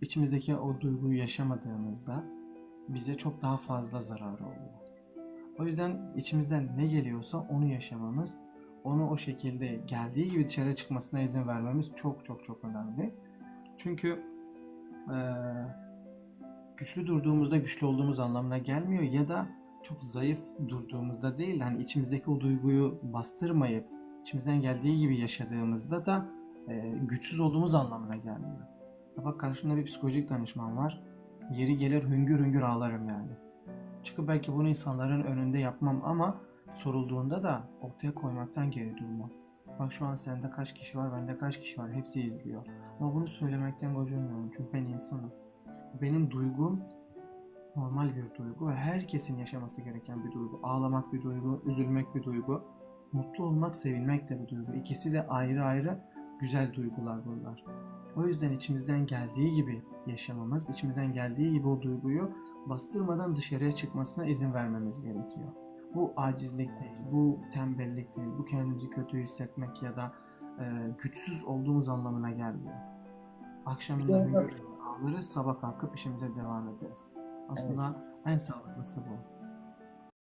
içimizdeki o duyguyu yaşamadığımızda bize çok daha fazla zararı oluyor. O yüzden içimizden ne geliyorsa onu yaşamamız, onu o şekilde geldiği gibi dışarı çıkmasına izin vermemiz çok çok çok önemli. Çünkü eee, güçlü durduğumuzda güçlü olduğumuz anlamına gelmiyor ya da çok zayıf durduğumuzda değil, hani içimizdeki o duyguyu bastırmayıp içimizden geldiği gibi yaşadığımızda da eee, güçsüz olduğumuz anlamına gelmiyor. Bak karşımda bir psikolojik danışman var. Yeri gelir hüngür hüngür ağlarım yani. Çıkıp belki bunu insanların önünde yapmam ama sorulduğunda da ortaya koymaktan geri durmam. Bak şu an sende kaç kişi var, bende kaç kişi var, hepsi izliyor. Ama bunu söylemekten gocunmuyorum çünkü ben insanım. Benim duygum normal bir duygu ve herkesin yaşaması gereken bir duygu. Ağlamak bir duygu, üzülmek bir duygu. Mutlu olmak, sevinmek de bir duygu. İkisi de ayrı ayrı güzel duygular bunlar. O yüzden içimizden geldiği gibi yaşamamız, içimizden geldiği gibi o duyguyu bastırmadan dışarıya çıkmasına izin vermemiz gerekiyor. Bu acizlik değil, bu tembellik değil, bu kendimizi kötü hissetmek ya da e, güçsüz olduğumuz anlamına gelmiyor. Akşamında Evet. ağlarız, sabah kalkıp işimize devam ederiz. Aslında en sağlıklısı bu.